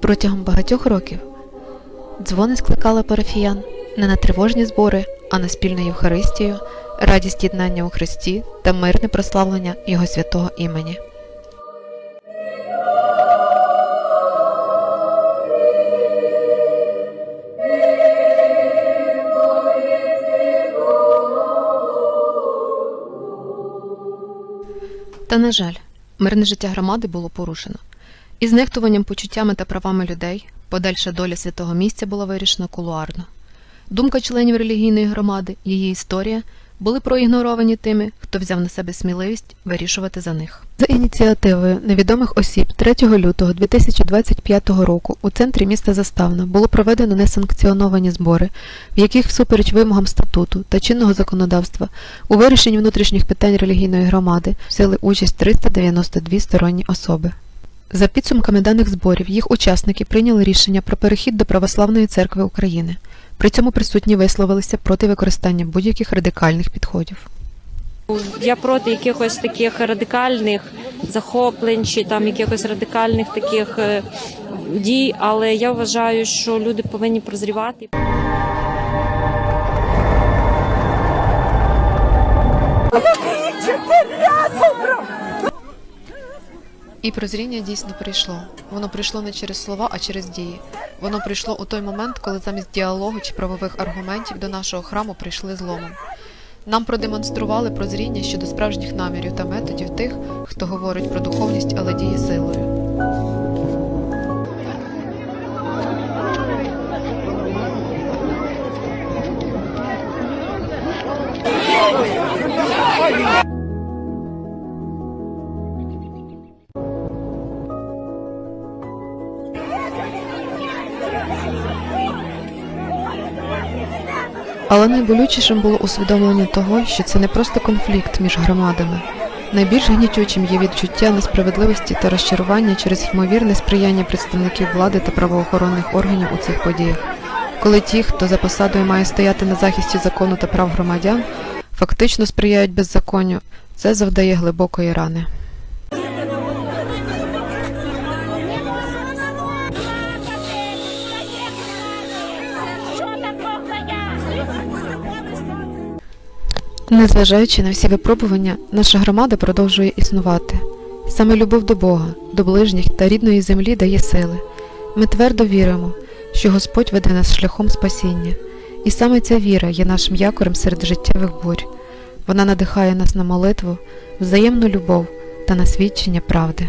Протягом багатьох років дзвони скликали парафіян не на тривожні збори, а на спільну Євхаристію, радість єднання у Христі та мирне прославлення Його святого імені. Та, на жаль, мирне життя громади було порушено. Із нехтуванням почуттями та правами людей подальша доля святого місця була вирішена кулуарно. Думка членів релігійної громади, її історія були проігноровані тими, хто взяв на себе сміливість вирішувати за них. За ініціативою невідомих осіб 3 лютого 2025 року у центрі міста Заставна було проведено несанкціоновані збори, в яких всупереч вимогам статуту та чинного законодавства у вирішенні внутрішніх питань релігійної громади взяли участь 392 сторонні особи. За підсумками даних зборів, їх учасники прийняли рішення про перехід до Православної церкви України. При цьому присутні висловилися проти використання будь-яких радикальних підходів. Я проти якихось таких радикальних захоплень чи там якихось радикальних таких е, дій, але я вважаю, що люди повинні прозрівати. І прозріння дійсно прийшло. Воно прийшло не через слова, а через дії. Воно прийшло у той момент, коли замість діалогу чи правових аргументів до нашого храму прийшли зломом. Нам продемонстрували прозріння щодо справжніх намірів та методів тих, хто говорить про духовність, але діє силою. Але найболючішим було усвідомлення того, що це не просто конфлікт між громадами. Найбільш гнітючим є відчуття несправедливості та розчарування через ймовірне сприяння представників влади та правоохоронних органів у цих подіях, коли ті, хто за посадою має стояти на захисті закону та прав громадян, фактично сприяють беззаконню, це завдає глибокої рани. Незважаючи на всі випробування, наша громада продовжує існувати. Саме любов до Бога, до ближніх та рідної землі дає сили. Ми твердо віримо, що Господь веде нас шляхом спасіння, і саме ця віра є нашим якорем серед життєвих бурь. Вона надихає нас на молитву, взаємну любов та на свідчення правди.